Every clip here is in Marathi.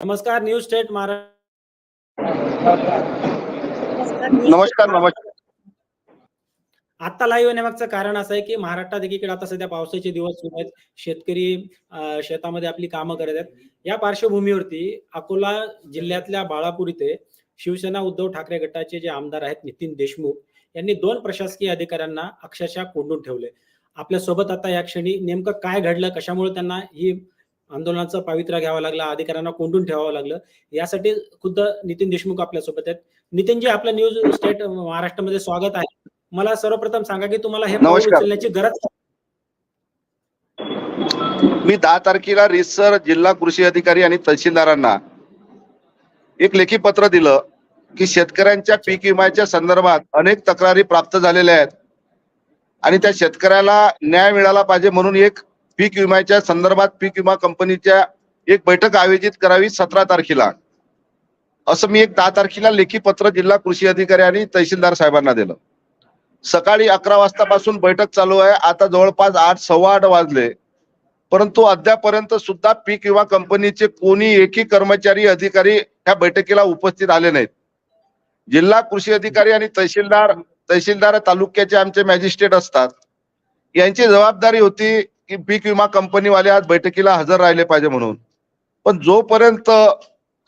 नमस्कार न्यूज स्टेट महाराष्ट्र. नमस्कार नमस्कार आता लाईव्ह येण्यामागचं कारण असं आहे की महाराष्ट्रात एकीकडे आता सध्या पावसाचे दिवस सुरू आहेत. शेतकरी शेतामध्ये आपली कामं करत आहेत. या पार्श्वभूमीवरती अकोला जिल्ह्यातल्या बाळापूर इथे शिवसेना उद्धव ठाकरे गटाचे जे आमदार आहेत नितीन देशमुख यांनी दोन प्रशासकीय अधिकाऱ्यांना अक्षरशः कोंडून ठेवले. आपल्यासोबत आता या क्षणी नेमकं काय घडलं कशामुळे त्यांना ही आंदोलनाचं पावित्र्य घ्यावं लागलं अधिकाऱ्यांना कोंडून ठेवावं लागलं. यासाठी खुद्द नितीन देशमुख आपल्यासोबत आहेत. नितीनजी आपलं न्यूज स्टेट महाराष्ट्रामध्ये स्वागत आहे. मला सर्वप्रथम सांगा की तुम्हाला हे पाऊल. उचलण्याची गरज मी दहा तारखेला रिसर जिल्हा कृषी अधिकारी आणि तहसीलदारांना एक लेखी पत्र दिलं की शेतकऱ्यांच्या पीक विम्याच्या संदर्भात अनेक तक्रारी प्राप्त झालेल्या आहेत. आणि त्या शेतकऱ्याला न्याय मिळाला पाहिजे म्हणून एक पीक विम्याच्या संदर्भात पीक विमा कंपनीच्या एक बैठक आयोजित करावी सतरा तारखेला. असं मी एक दहा तारखेला लेखी पत्र जिल्हा कृषी अधिकारी आणि तहसीलदार साहेबांना दिलं. सकाळी अकरा वाजतापासून बैठक चालू आहे. आता जवळपास आठ सव्वा आठ वाजले. परंतु अद्यापर्यंत सुद्धा पीक विमा कंपनीचे कोणी एकही कर्मचारी अधिकारी ह्या बैठकीला उपस्थित आले नाहीत. जिल्हा कृषी अधिकारी आणि तहसीलदार तहसीलदार तालुक्याचे आमचे मॅजिस्ट्रेट असतात. यांची जबाबदारी होती की पीक विमा कंपनीवाले आज बैठकीला हजर राहिले पाहिजे म्हणून. पण जोपर्यंत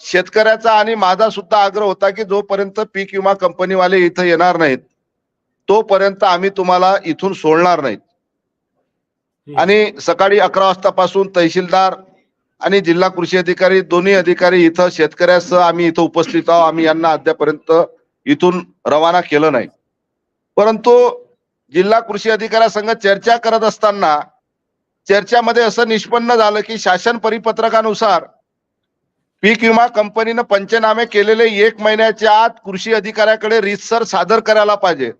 शेतकऱ्याचा आणि माझा सुद्धा आग्रह होता की जोपर्यंत पीक विमा कंपनीवाले इथं येणार नाहीत तोपर्यंत आम्ही तुम्हाला इथून सोडणार नाहीत. आणि सकाळी अकरा वाजतापासून तहसीलदार आणि जिल्हा कृषी अधिकारी दोन्ही अधिकारी इथं शेतकऱ्यासह आम्ही इथं उपस्थित आहोत. आम्ही यांना अद्यापर्यंत इथून रवाना केलं नाही. परंतु जिल्हा कृषी अधिकाऱ्यासंग चर्चा करत असताना चर्चामध्ये असं निष्पन्न झालं की शासन परिपत्रकानुसार पीक विमा कंपनीनं पंचनामे केलेले एक महिन्याच्या आत कृषी अधिकाऱ्याकडे रितसर सादर करायला पाहिजे.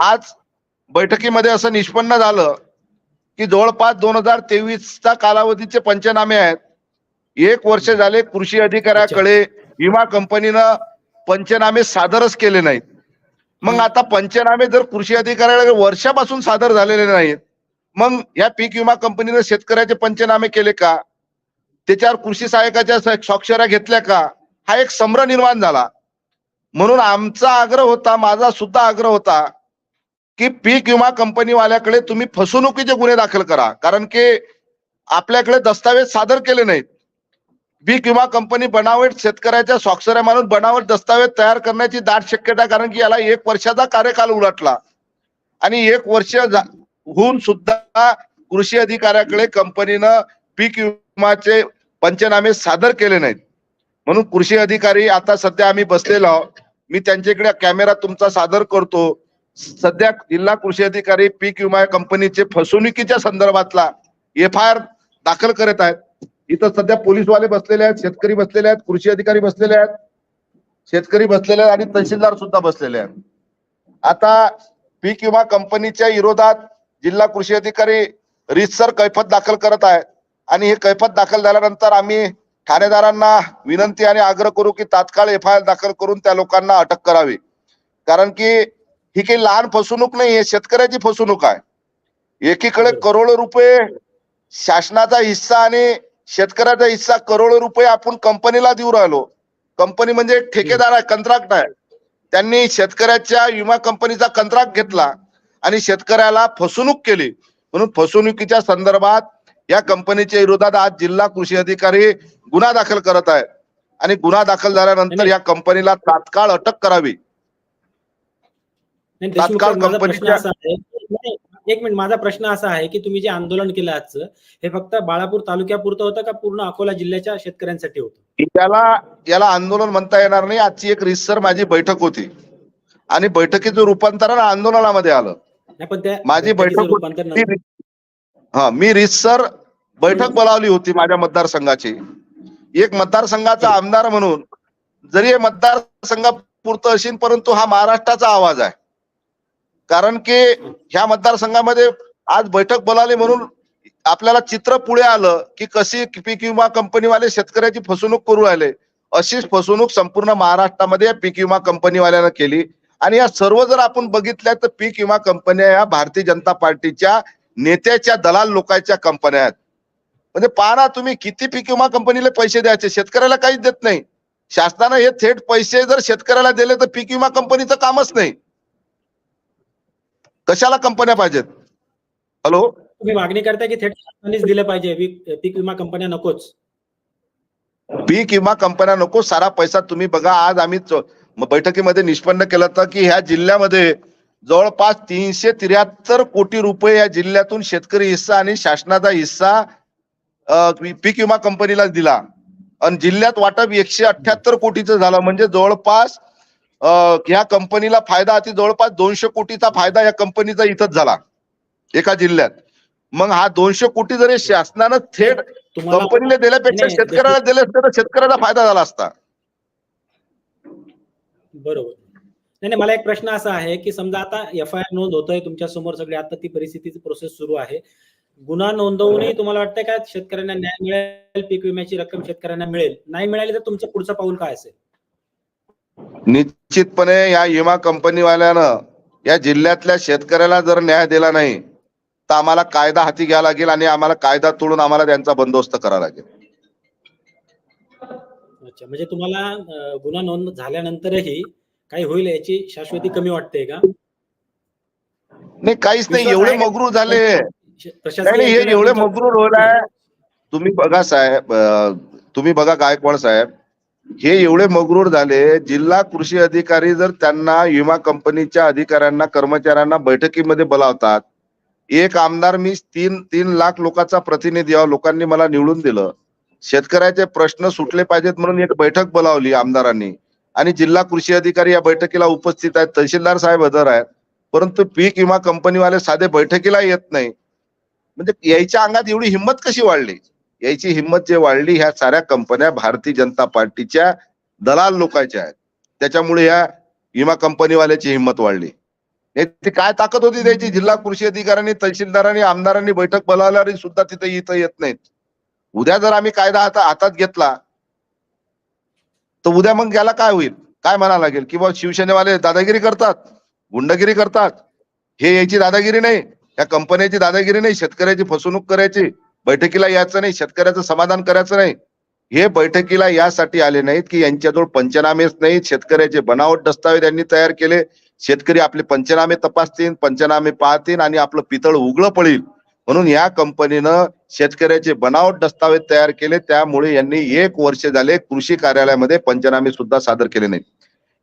आज बैठकीमध्ये असं निष्पन्न झालं की जवळपास दोन हजार तेवीसचा कालावधीचे पंचनामे आहेत. एक वर्ष झाले कृषी अधिकाऱ्याकडे विमा कंपनीनं पंचनामे सादरच केले नाहीत. मग आता पंचनामे जर कृषी अधिकाऱ्याकडे वर्षापासून सादर झालेले नाहीत मग या पीक विमा कंपनीनं शेतकऱ्याचे पंचनामे केले का? त्याच्यावर कृषी सहायकाच्या स्वाक्षऱ्या घेतल्या का? हा एक संभ्र निर्माण झाला. म्हणून आमचा आग्रह होता माझा सुद्धा आग्रह होता की पीक विमा कंपनीवाल्याकडे तुम्ही फसवणुकीचे गुन्हे दाखल करा. कारण की आपल्याकडे दस्तावेज सादर केले नाहीत. पीक विमा कंपनी बनावट शेतकऱ्याच्या स्वाक्षऱ्या मानून बनावट दस्तावेज तयार करण्याची दाट शक्यता कारण की याला एक वर्षाचा कार्यकाल उलटला. आणि एक वर्ष होऊन सुद्धा कृषी अधिकाऱ्याकडे कंपनीनं पीक विमाचे पंचनामे सादर केले नाहीत. म्हणून कृषी अधिकारी आता सध्या आम्ही बसलेलो आहोत. मी त्यांच्याकडे कॅमेरा तुमचा सादर करतो. सध्या जिल्हा कृषी अधिकारी पीक विमा कंपनीचे फसवणुकीच्या संदर्भातला एफ आय आर दाखल करत आहेत. इथं सध्या पोलीसवाले बसलेले आहेत शेतकरी बसलेले आहेत कृषी अधिकारी बसलेले आहेत. शेतकरी बसलेले आहेत आणि तहसीलदार सुद्धा बसलेले आहेत. आता पीक विमा कंपनीच्या विरोधात जिल्हा कृषी अधिकारी रितसर कैफत दाखल करत आहेत. आणि हे कैफत दाखल झाल्यानंतर आम्ही ठाणेदारांना विनंती आणि आग्रह करू की तात्काळ एफ आय आर दाखल करून त्या लोकांना अटक करावी. कारण की ही काही लहान फसवणूक नाही आहे शेतकऱ्याची फसवणूक आहे. एकीकडे करोडो रुपये शासनाचा हिस्सा आणि शेतकऱ्याचा हिस्सा करोडो रुपये आपण कंपनीला देऊ राहिलो. कंपनी म्हणजे ठेकेदार आहे कंत्राट आहे. त्यांनी शेतकऱ्याच्या विमा कंपनीचा कंत्राट घेतला. आणि शेतकऱ्याला फसवणूक केली. म्हणून फसवणुकीच्या संदर्भात या कंपनीच्या विरोधात आज जिल्हा कृषी अधिकारी गुन्हा दाखल करत आहेत. आणि गुन्हा दाखल झाल्यानंतर या कंपनीला तात्काळ अटक करावी. तात्काळ कंपनीच्या- आहे एक मिनिट माझा प्रश्न असा आहे की तुम्ही जे आंदोलन केलं आजचं हे फक्त बाळापूर तालुक्यापुरतं होतं का पूर्ण अकोला जिल्ह्याच्या शेतकऱ्यांसाठी होतं? याला याला आंदोलन म्हणता येणार नाही. आजची एक रिसर माझी बैठक होती. आणि बैठकीचं रूपांतरण आंदोलनामध्ये आलं. माझी बैठक हा मी रिसर बैठक बोलावली होती माझ्या मतदारसंघाची. एक मतदारसंघाचा आमदार म्हणून जरी हे मतदारसंघापुरतं असेल परंतु हा महाराष्ट्राचा आवाज आहे. कारण की ह्या मतदारसंघामध्ये आज बैठक बोलावली म्हणून आपल्याला चित्र पुढे आलं की कशी पीक विमा कंपनीवाले शेतकऱ्याची फसवणूक करू राहिले. अशीच फसवणूक संपूर्ण महाराष्ट्रामध्ये पीक विमा कंपनीवाल्यानं केली. आणि या सर्व जर आपण बघितल्या तर पीक विमा कंपन्या या भारतीय जनता पार्टीच्या नेत्याच्या दलाल लोकांच्या कंपन्या आहेत. म्हणजे पहा ना तुम्ही किती पीक विमा कंपनीला पैसे द्यायचे? शेतकऱ्याला काहीच देत नाही. शासनानं हे थेट पैसे जर शेतकऱ्याला दिले तर पीक विमा कंपनीचं कामच नाही. कशाला कंपन्या पाहिजेत? हॅलो? तुम्ही मागणी करताय की थेट शासनानेच दिलं पाहिजे. पीक विमा कंपन्या नकोच. पीक विमा कंपन्या नको सारा पैसा तुम्ही बघा. आज आम्ही च- म- बैठकीमध्ये निष्पन्न केलं होतं की ह्या जिल्ह्यामध्ये जवळपास तीनशे त्र्याहत्तर कोटी रुपये या जिल्ह्यातून शेतकरी हिस्सा आणि शासनाचा हिस्सा पीक विमा कंपनीला दिला. आणि जिल्ह्यात वाटप एकशे अठ्याहत्तर कोटीचं झालं. म्हणजे जवळपास ह्या कंपनीला फायदा अति जवळपास दोनशे कोटीचा फायदा या कंपनीचा इथंच झाला. एका जिल्ह्यात. मग हा दोनशे कोटी जरी शासनानं थेट कंपनीला दिल्यापेक्षा शेतकऱ्याला दिले असते तर शेतकऱ्याला फायदा झाला असता. बरोबर. नाही नाही मला एक प्रश्न असा आहे की समजा आता एफ आय आर नोंद होतोय तुमच्यासमोर सगळी आता ती परिस्थितीची प्रोसेस सुरू आहे. गुन्हा नोंदवूनही तुम्हाला वाटतंय का शेतकऱ्यांना न्याय मिळेल पीक विम्याची रक्कम शेतकऱ्यांना मिळेल? नाही मिळाली तर तुमचं पुढचं पाऊल काय असेल? निश्चितपणे या विमा कंपनीवाल्यानं या जिल्ह्यातल्या शेतकऱ्याला जर न्याय दिला नाही तर आम्हाला कायदा हाती घ्यावा लागेल आणि आम्हाला कायदा तोडून आम्हाला त्यांचा बंदोबस्त करावा लागेल. अच्छा म्हणजे तुम्हाला गुन्हा नोंद झाल्यानंतरही काही होईल याची शाश्वती कमी वाटते का? नाही काहीच नाही एवढे? मगरूर झाले. हे एवढे मगरूर होणार तुम्ही बघा साहेब तुम्ही बघा गायकवाड साहेब हे एवढे मगरूर झाले जिल्हा कृषी अधिकारी जर त्यांना विमा कंपनीच्या अधिकाऱ्यांना कर्मचाऱ्यांना बैठकीमध्ये बोलावतात एक आमदार मी तीन तीन लाख लोकांचा प्रतिनिधी आहो लोकांनी मला निवडून दिलं. शेतकऱ्याचे प्रश्न सुटले पाहिजेत म्हणून एक बैठक बोलावली आमदारांनी. आणि जिल्हा कृषी अधिकारी या बैठकीला उपस्थित आहेत. तहसीलदार साहेब हजर आहेत. परंतु पीक विमा कंपनीवाले साधे बैठकीला येत नाही. म्हणजे यायच्या अंगात एवढी हिंमत कशी वाढली? याची हिंमत जे वाढली ह्या साऱ्या कंपन्या भारतीय जनता पार्टीच्या दलाल लोकांच्या आहेत. त्याच्यामुळे या विमा कंपनीवाल्याची हिंमत वाढली. ती काय ताकद होती त्याची? जिल्हा कृषी अधिकाऱ्यांनी तहसीलदारांनी आमदारांनी बैठक बोलावल्याने सुद्धा तिथे इथं येत नाहीत. उद्या जर आम्ही कायदा हाता हातात घेतला तर उद्या मग याला काय होईल? काय म्हणायला लागेल? की बा शिवसेनेवाले दादागिरी करतात गुंडगिरी करतात. हे याची दादागिरी नाही. या कंपन्याची दादागिरी नाही. शेतकऱ्याची फसवणूक करायची. बैठकीला यायचं नाही. शेतकऱ्याचं समाधान करायचं नाही. हे बैठकीला यासाठी आले नाहीत की यांच्याजवळ पंचनामेच नाहीत. शेतकऱ्याचे बनावट दस्तावेज यांनी तयार केले. शेतकरी आपले पंचनामे तपासतील पंचनामे पाहतील आणि आपलं पितळ उघडं पडेल. म्हणून या कंपनीनं शेतकऱ्याचे बनावट दस्तावेज तयार केले. त्यामुळे यांनी एक वर्ष झाले कृषी कार्यालयामध्ये पंचनामे सुद्धा सादर केले नाहीत.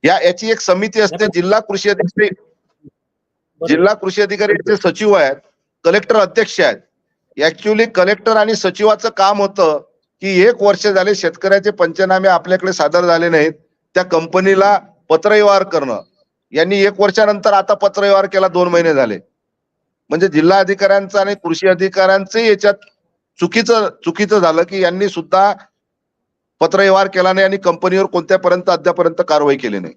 या याची एक समिती असते जिल्हा कृषी अधिकारी. जिल्हा कृषी अधिकारी याचे सचिव आहेत कलेक्टर अध्यक्ष आहेत. ऍक्च्युली कलेक्टर आणि सचिवाचं काम होतं की एक वर्ष झाले शेतकऱ्याचे पंचनामे आपल्याकडे सादर झाले नाहीत. त्या कंपनीला पत्रव्यवहार करणं. यांनी एक वर्षानंतर आता पत्रव्यवहार केला दोन महिने झाले. म्हणजे जिल्हा अधिकाऱ्यांचं आणि कृषी अधिकाऱ्यांचं याच्यात चुकीचं चुकीचं झालं की यांनी सुद्धा पत्रव्यवहार केला नाही आणि कंपनीवर कोणत्यापर्यंत अद्यापर्यंत कारवाई केली नाही.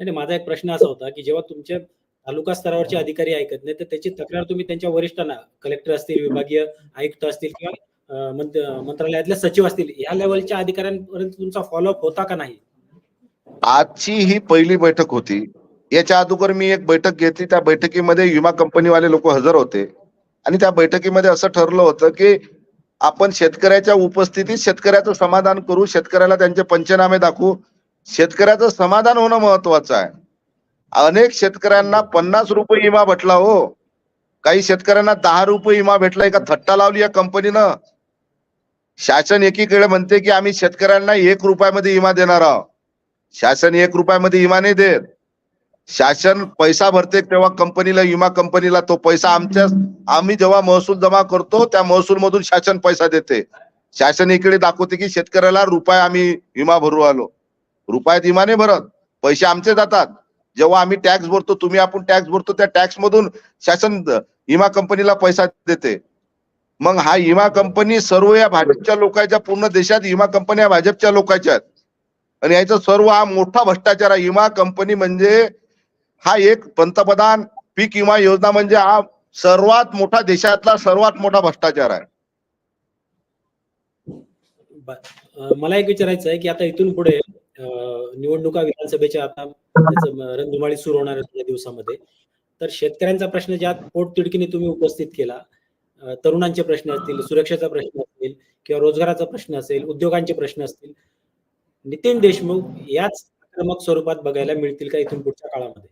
माझा एक प्रश्न असा होता की जेव्हा तुमचे तालुका स्तरावरचे अधिकारी ऐकत नाही तर त्याची तक्रार तुम्ही त्यांच्या वरिष्ठांना कलेक्टर असतील विभागीय आयुक्त असतील किंवा मंत्रालयातले सचिव असतील या लेवलच्या अधिकाऱ्यांपर्यंत तुमचा फॉलोअप होता का नाही? आजची ही पहिली बैठक होती. याच्या अगोदर मी एक बैठक घेतली. त्या बैठकीमध्ये विमा कंपनीवाले लोक हजर होते. आणि त्या बैठकीमध्ये असं ठरलं होतं की आपण शेतकऱ्याच्या उपस्थितीत शेतकऱ्याचं समाधान करू शेतकऱ्याला त्यांचे पंचनामे दाखवू. शेतकऱ्याचं समाधान होणं महत्वाचं आहे. अनेक शेतकऱ्यांना पन्नास रुपये विमा भेटला हो. काही शेतकऱ्यांना दहा रुपये विमा भेटला एका थट्टा लावली या कंपनीनं. शासन एकीकडे म्हणते की आम्ही शेतकऱ्यांना एक रुपयामध्ये विमा देणार आहोत. शासन एक रुपयामध्ये विमा नाही देत. शासन पैसा भरते तेव्हा कंपनीला विमा कंपनीला तो पैसा आमच्या आम्ही जेव्हा महसूल जमा करतो त्या महसूल मधून शासन पैसा देते. शासन इकडे दाखवते की शेतकऱ्याला रुपये आम्ही विमा भरू आलो. रुपयात विमा नाही भरत पैसे आमचे जातात. जेव्हा आम्ही टॅक्स भरतो तुम्ही आपण टॅक्स भरतो त्या टॅक्स मधून शासन विमा कंपनीला पैसा देते. मग हा विमा कंपनी सर्व या भाजपच्या लोकांच्या पूर्ण देशात विमा कंपन्या भाजपच्या लोकांच्या आहेत. आणि याचा सर्व हा मोठा भ्रष्टाचार आहे. विमा कंपनी म्हणजे हा एक पंतप्रधान पीक विमा योजना म्हणजे हा सर्वात मोठा देशातला सर्वात मोठा भ्रष्टाचार आहे. मला एक विचारायचं आहे की आता इथून पुढे निवडणुका विधानसभेच्या आता रणधुमाळी सुरू होणार आहे या दिवसामध्ये. तर शेतकऱ्यांचा प्रश्न ज्या पोटतिडकीने तुम्ही उपस्थित केला तरुणांचे प्रश्न असतील सुरक्षेचा प्रश्न असेल किंवा रोजगाराचा प्रश्न असेल उद्योगांचे प्रश्न असतील नितीन देशमुख याच आक्रमक स्वरूपात बघायला मिळतील का इथून पुढच्या काळामध्ये?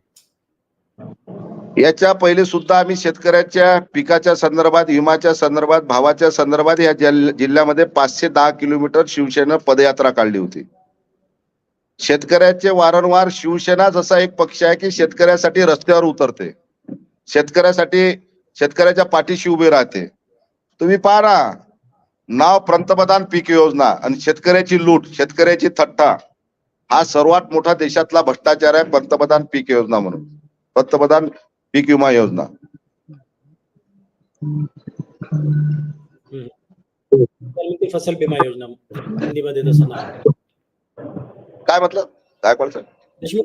याच्या पहिले सुद्धा आम्ही शेतकऱ्याच्या पिकाच्या संदर्भात विमाच्या संदर्भात भावाच्या संदर्भात या जिल्ह्यामध्ये पाचशे दहा किलोमीटर शिवसेना पदयात्रा काढली होती. शेतकऱ्याचे वारंवार शिवसेना जसा एक पक्ष आहे की शेतकऱ्यासाठी रस्त्यावर उतरते. शेतकऱ्यासाठी शेतकऱ्याच्या पाठीशी उभे राहते. तुम्ही पहा नाव पंतप्रधान पीक योजना आणि शेतकऱ्याची लूट शेतकऱ्याची थट्टा हा सर्वात मोठा देशातला भ्रष्टाचार आहे पंतप्रधान पीक योजना म्हणून. पंतप्रधान पीक विमा योजना. फसल बीमा योजना. हिंदीमध्ये तसं काय म्हटलं? काय बोलतो? देशमुख.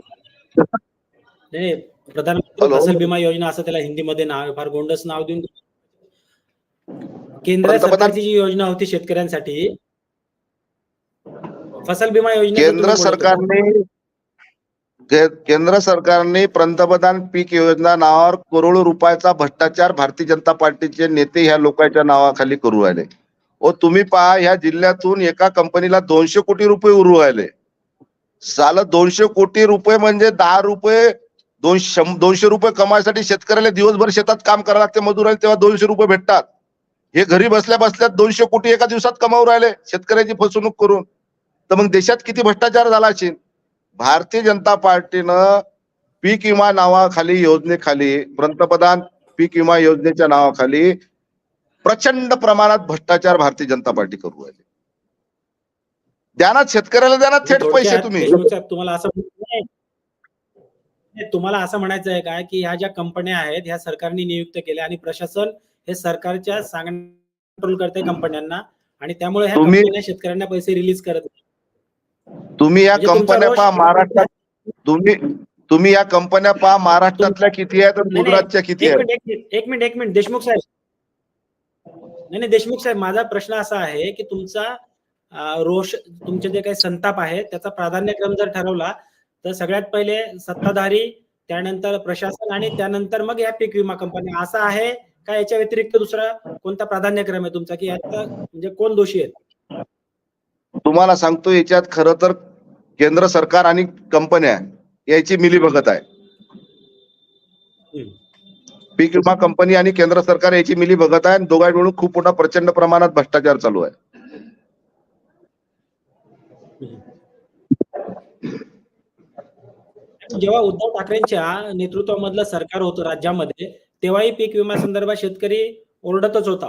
नाही प्रधानमंत्री? फसल बीमा योजना असं त्याला हिंदीमध्ये नाव फार गोंडस नाव देऊन केंद्र सरकारची जी योजना होती शेतकऱ्यांसाठी फसल बीमा योजना केंद्र सरकारने केंद्र सरकारने पंतप्रधान पीक योजना नावावर करोडो रुपयाचा भ्रष्टाचार भारतीय जनता पार्टीचे नेते ह्या लोकांच्या नावाखाली करू राहिले. व तुम्ही पहा ह्या जिल्ह्यातून एका कंपनीला दोनशे कोटी रुपये उरू राहिले. साल दोनशे कोटी रुपये म्हणजे दहा रुपये दोनशे शं- दोनशे रुपये कमायसाठी शेतकऱ्याला दिवसभर शेतात काम करावं लागते मजुराला तेव्हा दोनशे रुपये भेटतात. हे घरी बसल्या बसल्या दोनशे कोटी एका दिवसात कमावू राहिले शेतकऱ्याची फसवणूक करून. तर मग देशात किती भ्रष्टाचार झाला असेल? भारतीय जनता पार्टीनं पीक विमा नावाखाली योजनेखाली पंतप्रधान पीक विमा योजनेच्या नावाखाली प्रचंड प्रमाणात भ्रष्टाचार भारतीय जनता पार्टी करू राहिली. द्या शेतकऱ्याला द्या ना थेट पैसे तुम्ही. तुम्हाला असं तुम्हाला असं म्हणायचं आहे का की ह्या ज्या कंपन्या आहेत ह्या सरकारने नियुक्त केल्या आणि प्रशासन हे सरकारच्या सांगण्या कंट्रोल करते कंपन्यांना आणि त्यामुळे ह्या शेतकऱ्यांना पैसे रिलीज करत. तुम्ही या म्हणजे कंपन्या पहा महाराष्ट्रात तुम्ही तुम्ही या कंपन्या पहा महाराष्ट्रातल्या किती आहेत आणि गुजरातच्या किती एक आहेत मिनिट एक मिनिट एक मिनिट. देशमुख साहेब. नाही नाही देशमुख साहेब माझा प्रश्न असा आहे की तुमचा रोष तुमचे जे काही संताप आहे त्याचा प्राधान्यक्रम जर ठरवला तर सगळ्यात पहिले सत्ताधारी त्यानंतर प्रशासन आणि त्यानंतर मग या पीक विमा कंपनी असा आहे का याच्या व्यतिरिक्त दुसरा कोणता प्राधान्यक्रम आहे तुमचा? की यात म्हणजे कोण दोषी आहेत? तुम्हाला सांगतो याच्यात खरं तर केंद्र सरकार आणि कंपन्या याची मिलीभगत आहे. पीक विमा कंपनी आणि केंद्र सरकार याची मिलीभगत आहे. आणि दोघांकडून खूप मोठा प्रचंड प्रमाणात भ्रष्टाचार चालू आहे. जेव्हा उद्धव ठाकरेंच्या नेतृत्वामधलं सरकार होतं राज्यामध्ये तेव्हाही पीक विमा संदर्भात शेतकरी ओरडतच होता.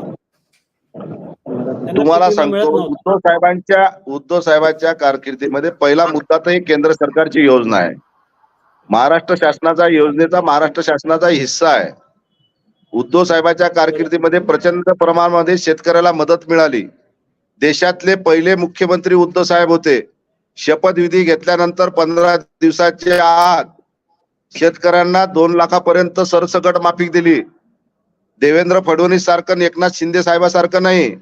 तुम्हाला सांगतो. उद्धव साहेबांच्या उद्धव साहेबांच्या कारकिर्दीमध्ये पहिला मुद्दा तर ही केंद्र सरकारची योजना आहे. महाराष्ट्र शासनाचा योजनेचा महाराष्ट्र शासनाचा हिस्सा आहे. उद्धव साहेबांच्या कारकिर्दीमध्ये प्रचंड प्रमाणामध्ये शेतकऱ्याला मदत मिळाली. देशातले पहिले मुख्यमंत्री उद्धव साहेब होते. शपथविधी घेतल्यानंतर पंधरा दिवसाच्या आत शेतकऱ्यांना दोन लाखापर्यंत सरसकट माफी दिली. देवेंद्र फडणवीस सारखं एकनाथ शिंदे साहेबासारखं नाही.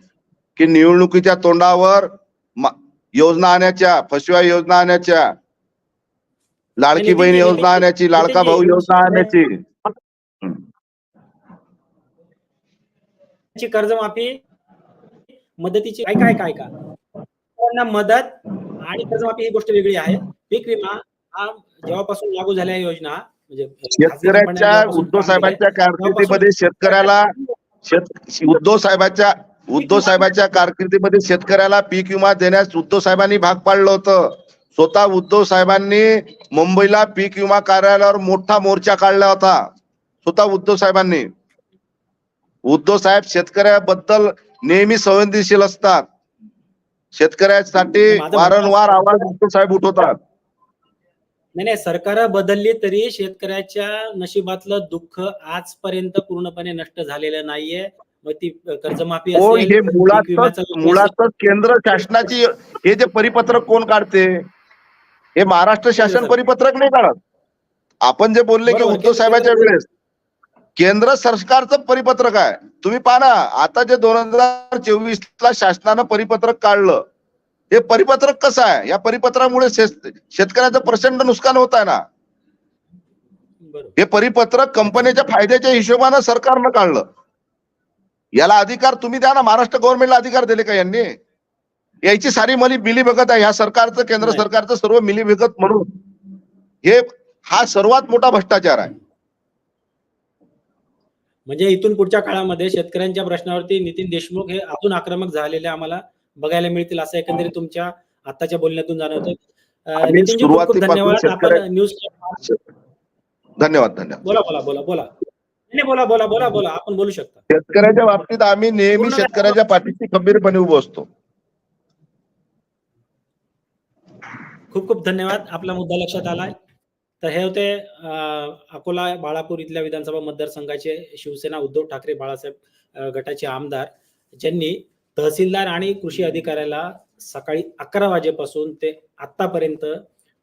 की निवडणुकीच्या तोंडावर योजना आणायच्या फसव्या योजना आणायच्या लाडकी नाही, बहीण योजना आणायची लाडका नाही, भाऊ योजना. आणायची कर्जमाफी मदतीची काय काय काय का शेतकऱ्यांना मदत आणि कर्जमाफी ही गोष्ट वेगळी आहे पीक विमा हा जेव्हापासून लागू झाल्या योजना म्हणजे शेतकऱ्याच्या उद्धव साहेबांच्या कारकिर्दीमध्ये शेतकऱ्याला शेत उद्धव साहेबांच्या उद्धव साहेबांच्या कारकिर्दीमध्ये शेतकऱ्याला पीक विमा देण्यास उद्धव साहेबांनी भाग पाडलं होतं. स्वतः उद्धव साहेबांनी मुंबईला पीक विमा कार्यालयावर मोठा मोर्चा काढला होता. स्वतः उद्धव साहेबांनी. उद्धव साहेब शेतकऱ्याबद्दल नेहमी संवेदनशील असतात. शेतकऱ्यासाठी वारंवार आवाज उद्धव साहेब उठवतात. नाही नाही सरकार बदलली तरी शेतकऱ्याच्या नशिबातलं दुःख आजपर्यंत पूर्णपणे नष्ट झालेलं नाहीये. मग ती कर्जमाफी हो हे मुळातच केंद्र शासनाची हे जे परिपत्रक कोण काढते? हे महाराष्ट्र शासन परिपत्रक नाही काढत. आपण जे बोलले की उद्धव साहेबांच्या वेळेस केंद्र सरकारचं परिपत्रक आहे. तुम्ही पहा ना आता जे दोन हजार चोवीस ला शासनानं परिपत्रक काढलं हे परिपत्रक कसं आहे? या परिपत्रामुळे शेत- शेतकऱ्याचं प्रचंड नुकसान होत आहे ना. हे परिपत्रक कंपनीच्या फायद्याच्या हिशोबानं सरकारनं काढलं. याला अधिकार तुम्ही द्या ना महाराष्ट्र गव्हर्नमेंटला अधिकार दिले का यांनी? याची सारी मली मिली भगत आहे. ह्या सरकारचं केंद्र. सरकारचं सर्व मिली भगत म्हणून हे हा सर्वात मोठा भ्रष्टाचार आहे. म्हणजे इथून पुढच्या काळामध्ये शेतकऱ्यांच्या प्रश्नावरती नितीन देशमुख हे अजून आक्रमक झालेले आम्हाला बघायला मिळतील असं एकंदरीत तुमच्या आताच्या बोलण्यातून जाणवतं. धन्यवाद. धन्यवाद धन्यवाद. बोला बोला बोला बोला. नाही बोला बोला बोला बोला. आपण बोलू शकता. शेतकऱ्याच्या बाबतीत आम्ही नेहमी शेतकऱ्याच्या पाठीशी खंबीरपणे उभं असतो. खूप खूप धन्यवाद. आपला मुद्दा लक्षात आलाय. तर हे होते अकोला बाळापूर इथल्या विधानसभा मतदारसंघाचे शिवसेना उद्धव ठाकरे बाळासाहेब गटाचे आमदार ज्यांनी तहसीलदार आणि कृषी अधिकाऱ्याला सकाळी अकरा वाजेपासून ते आतापर्यंत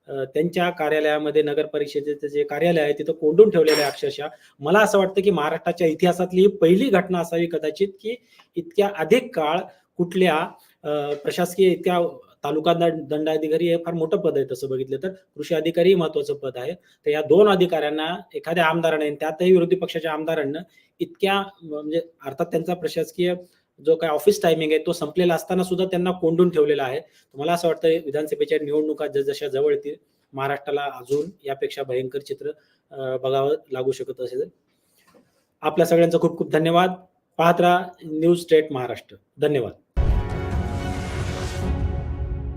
त्यांच्या कार्यालयामध्ये नगर परिषदेचं जे कार्यालय आहे तिथं कोंडून ठेवलेलं आहे अक्षरशः. मला असं वाटतं की महाराष्ट्राच्या इतिहासातली ही पहिली घटना असावी कदाचित की इतक्या अधिक काळ कुठल्या प्रशासकीय इतक्या तालुका दंडाधिकारी हे फार मोठं पद आहे तसं बघितलं तर. कृषी अधिकारी महत्वाचं पद आहे. तर या दोन अधिकाऱ्यांना एखाद्या आमदाराने त्यातही विरोधी पक्षाच्या आमदारांना इतक्या म्हणजे अर्थात त्यांचा प्रशासकीय जो काय ऑफिस टायमिंग आहे तो संपलेला असताना सुद्धा त्यांना कोंडून ठेवलेला आहे. मला असं वाटतं विधानसभेच्या निवडणुका जसजशा जवळ येतील महाराष्ट्राला अजून यापेक्षा भयंकर चित्र बघावं लागू शकत असेल. आपल्या सगळ्यांचा खूप खूप धन्यवाद. पाहत राहा न्यूज स्टेट महाराष्ट्र. धन्यवाद.